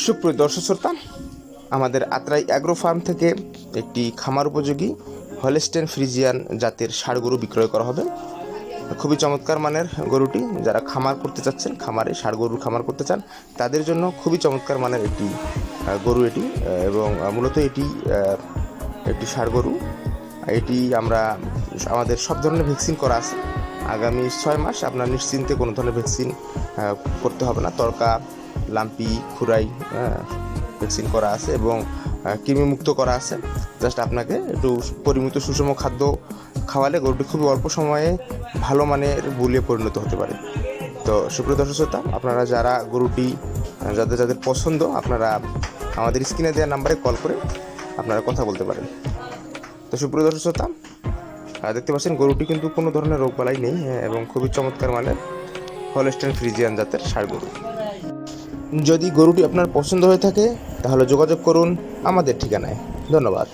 সুপ্রিয় দর্শক শ্রোতা, আমাদের আত্রাই অ্যাগ্রো ফার্ম থেকে একটি খামার উপযোগী হলেস্টেন ফ্রিজিয়ান জাতের ষাড় গরু বিক্রয় করা হবে। খুবই চমৎকার মানের গরুটি, যারা খামার করতে চাচ্ছেন, খামারে ষাড় গরুর খামার করতে চান, তাদের জন্য খুবই চমৎকার মানের একটি গরু এটি। এবং মূলত এটি একটি ষাড় গরু। এটি আমরা, আমাদের সব ধরনের ভ্যাকসিন করা আছে। আগামী ছয় মাস আপনার নিশ্চিন্তে কোনো ধরনের ভ্যাকসিন করতে হবে না। তরকা লাম্পি খুরাই ভ্যাকসিন করা আছে এবং কৃমিমুক্ত করা আছে। জাস্ট আপনাকে একটু পরিমিত সুষম খাদ্য খাওয়ালে গরুটি খুবই অল্প সময়ে ভালো মানের বুলিয়ে পরিণত হতে পারে। তো সুপ্রিয় দর্শক শ্রোতা আপনারা যারা গরুটি যাদের যাদের পছন্দ আপনারা আমাদের স্ক্রিনে দেওয়া নাম্বারে কল করে আপনারা কথা বলতে পারেন। তো সুপ্রিয় দর্শক শ্রোতা দেখতে পাচ্ছেন গরুটি কিন্তু কোনো ধরনের রোগবালাই নেই হ্যাঁ, এবং খুবই চমৎকার মানের হলস্টেন ফ্রিজিয়ান জাতের ষাড় গরু। যদি গরুটি আপনার পছন্দ হয়ে থাকে তাহলে যোগাযোগ করুন আমাদের ঠিকানায়। ধন্যবাদ।